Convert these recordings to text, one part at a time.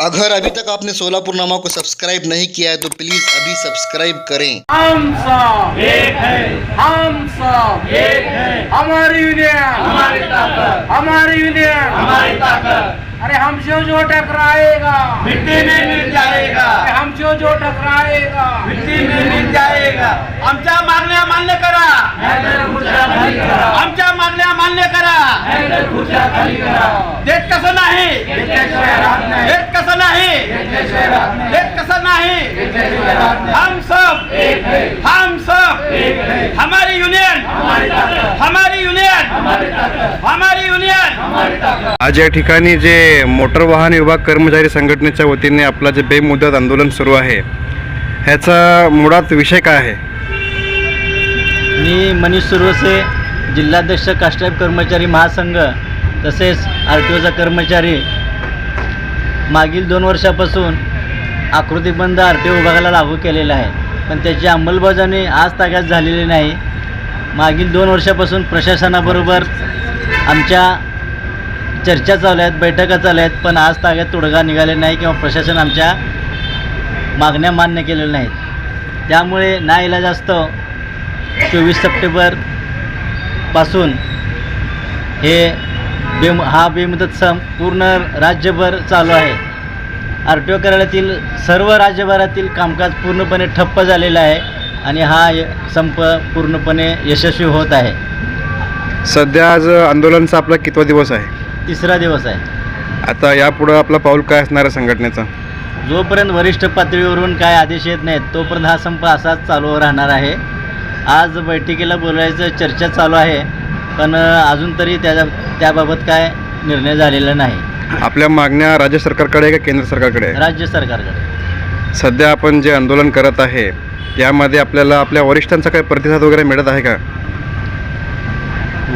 अगर अभी तक आपने सोलापुर नामा को सब्सक्राइब नहीं किया है तो प्लीज़ अभी सब्सक्राइब करें। हम सब एक है। हम सब एक है। हमारी यूनियन। हमारी ताकत। हमारी यूनियन। हमारी ताकत। अरे हम जो जो टकराएगा। मिट्टी में मिल जाएगा। हमसे जो जो टकराएगा। मिट्टी में मिल जाएगा। आमच्या मागण्या मान्य करा। हम आमच्या मागण्या मान्य करा। देत कसं नाही? देत कसं नाही? देत कसं नाही? हम सब हम सब हमारी यूनियन हमारी यूनियन हमारी यूनियन। आज या ठिकाणी जे मोटर वाहन विभाग कर्मचारी संघटनेच्या वतीने आपला जे बेमुदत आंदोलन सुरू आहे ह्याचा मुळात विषय काय आहे? मी मनीष सुरवसे जिल्हाध्यक्ष काष्टाईप कर्मचारी महासंघ. तसेच आर टी ओचा कर्मचारी मागील दोन वर्षापासून आकृतीबंद आर टी ओ विभागाला लागू केलेला आहे पण त्याची अंमलबजावणी आज ताग्यात झालेली नाही. मागील दोन वर्षापासून प्रशासनाबरोबर आमच्या चर्चा चालू आहेत बैठका चालू आहेत पण आज ताग्यात तोडगा निघाले नाही किंवा प्रशासन आमच्या मागण्या मान्य केलेल्या नाहीत. त्यामुळे ना इलाज असतं. चोवीस सप्टेंबरपासून हे बेम हा बेमुदत सम पूर्ण राज्यभर चालू आहे. आर टी ओ कार्यालयातील सर्व राज्यभरातील कामकाज पूर्णपणे ठप्प झालेलं आहे आणि हा य- संप पूर्णपणे यशस्वी होत आहे. सध्या आज आंदोलनचा आपला कितवा दिवस आहे? तिसरा दिवस आहे. आता यापुढं आपला पाऊल काय असणार आहे संघटनेचा? जोपर्यंत वरिष्ठ पातळीवरून काय आदेश येत नाहीत तोपर्यंत हा संप असाच चालू राहणार आहे. आज बैठकीला बोलायचं चर्चा चालू आहे. पण अजून तरी त्याच्या त्याबाबत काय निर्णय झालेला नाही. आपल्या मागण्या राज्य सरकारकडे आहे का केंद्र सरकारकडे आहे? राज्य सरकारकडे. सध्या आपण जे आंदोलन करत आहे यामध्ये आपल्याला आपल्या वरिष्ठांचा काही प्रतिसाद वगैरे मिळत आहे का?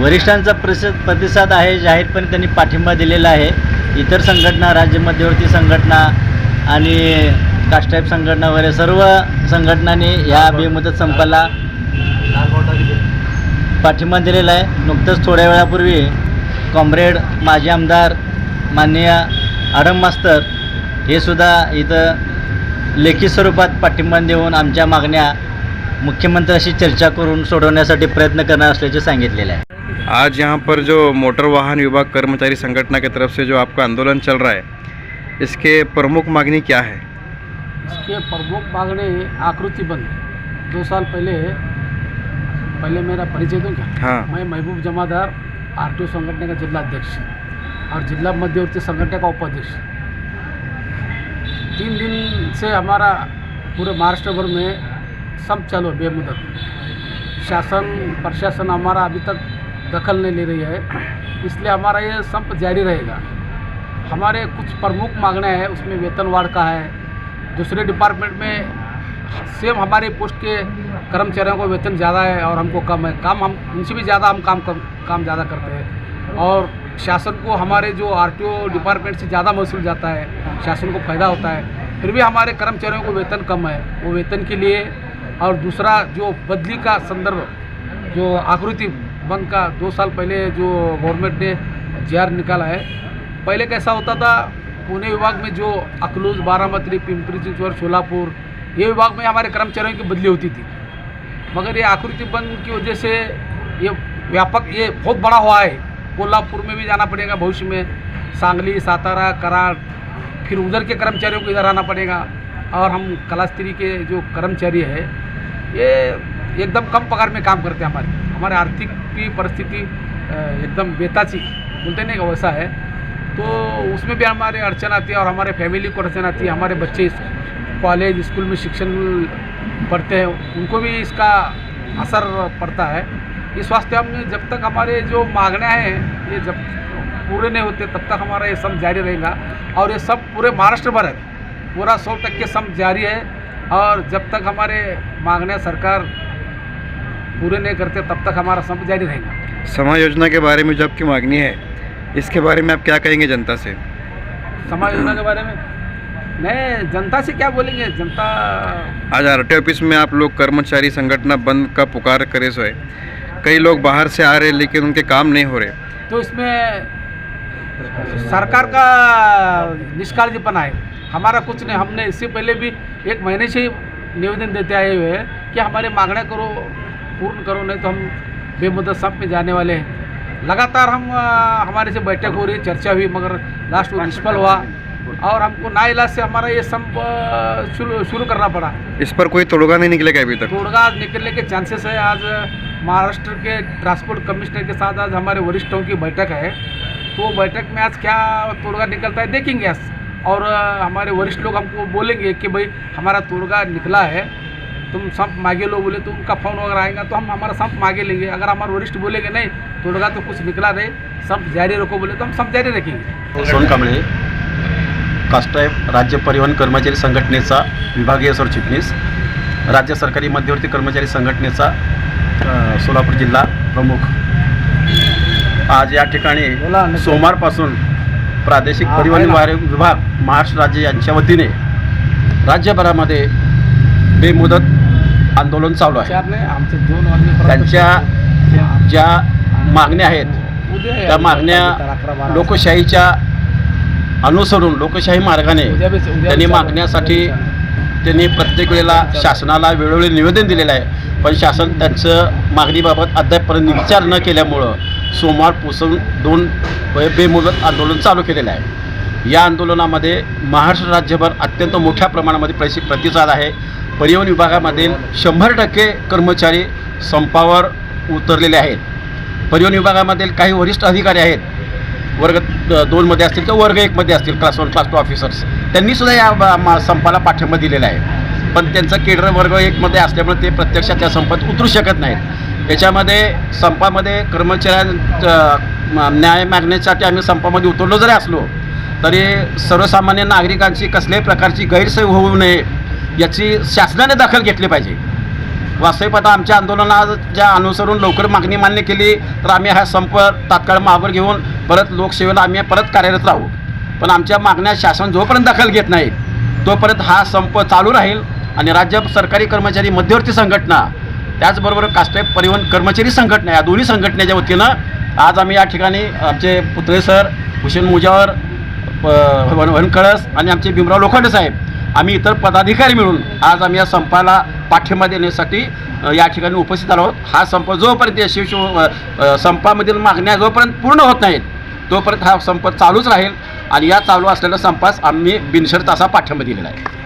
वरिष्ठांचा प्रसिद्ध प्रतिसाद आहे जाहीरपणे त्यांनी पाठिंबा दिलेला आहे. इतर संघटना राज्य मध्यवर्ती संघटना आणि कास्टाईप संघटना वगैरे सर्व संघटनांनी या बेमुदत संपाला पाठिंबा दिलेला आहे. नुकतंच थोड्या वेळापूर्वी कॉम्रेड माजी आमदार माननीय आडम मास्तर हे सुद्धा इथं लेखी स्वरूपात पाठिंबा देऊन आमच्या मागण्या मुख्यमंत्र्यांशी चर्चा करून सोडवण्यासाठी प्रयत्न करणार असल्याचे सांगितलेलं आहे. आज यहाँ पर जो मोटर वाहन विभाग कर्मचारी संगठन की तरफ से जो आपका आंदोलन चल रहा है इसके प्रमुख मांगनी क्या है? इसके प्रमुख मांगने आकृति बंद। दो साल पहले पहले मेरा परिचय दूँ क्या? हाँ। मैं महबूब जमादार आर टी ओ संगठन का जिला अध्यक्ष और जिला मध्यवर्ती संगठन का उपाध्यक्ष। तीन दिन से हमारा पूरे महाराष्ट्र भर में सब चालू है बेमुदत। शासन प्रशासन हमारा अभी तक दखल नहीं ले रही है इसलिए हमारा ये संप जारी रहेगा। हमारे कुछ प्रमुख मांगने हैं उसमें वेतनवाढ़ का है दूसरे डिपार्टमेंट में सेम हमारे पोस्ट के कर्मचारियों को वेतन ज़्यादा है और हमको कम है। काम हम, उनसे भी ज़्यादा हम काम कम काम ज़्यादा करते हैं। और शासन को हमारे जो आरटीओ डिपार्टमेंट से ज़्यादा महसूल जाता है, शासन को फ़ायदा होता है, फिर भी हमारे कर्मचारियों को वेतन कम है। वो वेतन के लिए और दूसरा जो बदली का संदर्भ, जो आकृति बंद का दो साल पहले जो गवर्नमेंट ने जे निकाला है, पहले कैसा होता था? पुणे विभाग में जो अकलूज बारामती, पिंपरी चिंचवड, सोलापुर ये विभाग में हमारे कर्मचारियों की बदली होती थी। मगर ये आकृति बंद की वजह से ये व्यापक, ये बहुत बड़ा हुआ है। कोल्हापुर में भी जाना पड़ेगा, भविष्य में सांगली, सातारा, कराड़, फिर उधर के कर्मचारियों को इधर आना पड़ेगा। और हम कलास्त्री के जो कर्मचारी है, ये एकदम कम पगार में काम करते हैं हमारे। हमारे आर्थिक की परिस्थिति एकदम बेताची, बोलते नहीं वैसा है। तो उसमें भी हमारे अड़चन आती है और हमारे फैमिली को अड़चन आती है, हमारे बच्चे कॉलेज स्कूल में शिक्षण पढ़ते हैं उनको भी इसका असर पड़ता है। इस वास्ते हम जब तक हमारे जो मांगने हैं ये जब पूरे नहीं होते तब तक हमारा ये सब जारी रहेगा। और ये सब पूरे महाराष्ट्र भर है। पूरा सौ तक के सम जारी है। और जब तक हमारे मांगने सरकार पूरे नहीं करते तब तक हमारा सम जारी रहेगा। समाज योजना के बारे में जो आपकी मांगनी है इसके बारे में आप क्या कहेंगे जनता से? समाज योजना के बारे में? नहीं जनता से क्या बोलेंगे? जनता आज आर ऑफ़िस में आप लोग कर्मचारी संगठन बंद का पुकार करे सो है कई लोग बाहर से आ रहे हैं लेकिन उनके काम नहीं हो रहे। तो इसमें सरकार का निष्काळजीपणा आहे हमारा कुछ नहीं हमने इससे पहले भी एक महीने से निवेदन देते आए हुए हैं कि हमारे मांगना करो पूर्ण करो नहीं तो हम बेमुदत संप में जाने वाले हैं। लगातार हम हमारे से बैठक हो रही चर्चा हुई मगर लास्ट में निष्फल हुआ। और हमको ना इलाज से हमारा ये संप अ, शुरू करना पड़ा। इस पर कोई तोड़गा नहीं निकलेगा अभी तक? तोड़गा निकलने के चांसेस है। आज महाराष्ट्र के ट्रांसपोर्ट कमिश्नर के साथ आज हमारे वरिष्ठों की बैठक है। तो बैठक में आज क्या तोड़गा निकलता है देखेंगे आज। और हमारे वरिष्ठ लोग हमको बोलेंगे कि भाई हमारा तोड़गा निकला है। तुम संप मांगे लो बोले तो उनका फ़ोन वगैरह आएगा तो हम हमारा संप मांगे लेंगे। अगर हमारे वरिष्ठ बोलेंगे नहीं तोड़गा तो कुछ निकला नहीं। संप जारी रखो बोले तो हम संप जारी रखेंगे। कास्टाईप राज्य परिवहन कर्मचारी संघटनेचा विभागीय सरचिटणीस राज्य सरकारी मध्यवर्ती कर्मचारी संघटनेचा सोलापूर जिल्हा प्रमुख. आज या ठिकाणी. सोमवारपासून प्रादेशिक परिवहन विभाग महाराष्ट्र राज्य यांच्या वतीने राज्यभरामध्ये बेमुदत आंदोलन चालू आहे. त्यांच्या ज्या मागण्या आहेत त्या मागण्या लोकशाहीच्या अनुसरून लोकशाही मार्गाने त्यांनी मागण्यासाठी त्यांनी प्रत्येक वेळेला शासनाला वेळोवेळी निवेदन दिलेलं आहे. पण शासन त्यांचं मागणीबाबत अद्यापपर्यंत विचार न केल्यामुळं सोमवारपासून दोन बे- बेमुदत आंदोलन चालू केलेलं आहे. या आंदोलनामध्ये महाराष्ट्र राज्यभर अत्यंत मोठ्या प्रमाणामध्ये प्रसि प्रतिसाद आहे. परिवहन विभागामधील शंभर टक्के कर्मचारी संपावर उतरलेले आहेत. परिवहन विभागामधील काही वरिष्ठ अधिकारी आहेत. वर्ग दोनमध्ये असतील किंवा वर्ग एकमध्ये असतील class one class two officers त्यांनीसुद्धा या संपाला पाठिंबा दिलेला आहे. पण त्यांचं केडर वर्ग एकमध्ये असल्यामुळे ते प्रत्यक्षात त्या संपात उतरू शकत नाहीत. याच्यामध्ये संपामध्ये कर्मचाऱ्यां न्याय मागण्यासाठी आम्ही संपामध्ये उतरलो जरी असलो तरी सर्वसामान्य नागरिकांची कसल्याही प्रकारची गैरसोय होऊ नये याची शासनाने दखल घेतली पाहिजे. वास्तविक आता आमच्या आंदोलनाच्या अनुसरून लवकर मागणी मान्य केली तर आम्ही हा संप तात्काळ माघार घेऊन परत लोकसेवेला आम्ही परत कार्यरत राहू. पण आमच्या मागण्या शासन जोपर्यंत दखल घेत नाही तोपर्यंत हा संप चालू राहील आणि राज्य सरकारी कर्मचारी मध्यवर्ती संघटना त्याचबरोबर काष्टे परिवहन कर्मचारी संघटना या दोन्ही संघटनेच्या वतीनं आज आम्ही या ठिकाणी आमचे पुतळे सर हुसेन मुजावर प- वन वनकळस आणि आमचे भीमराव लोखंडे साहेब आम्ही इतर पदाधिकारी मिळून आज आम्ही या संपाला पाठिंबा देण्यासाठी या ठिकाणी उपस्थित आलो आहोत. हा संप जोपर्यंत यशस्वी संपामधील मागण्या जोपर्यंत पूर्ण होत नाहीत तोपर्यंत हा संप चालूच राहील आणि या चालू असलेल्या संपास आम्ही बिनशर्त असा पाठिंबा दिलेला आहे.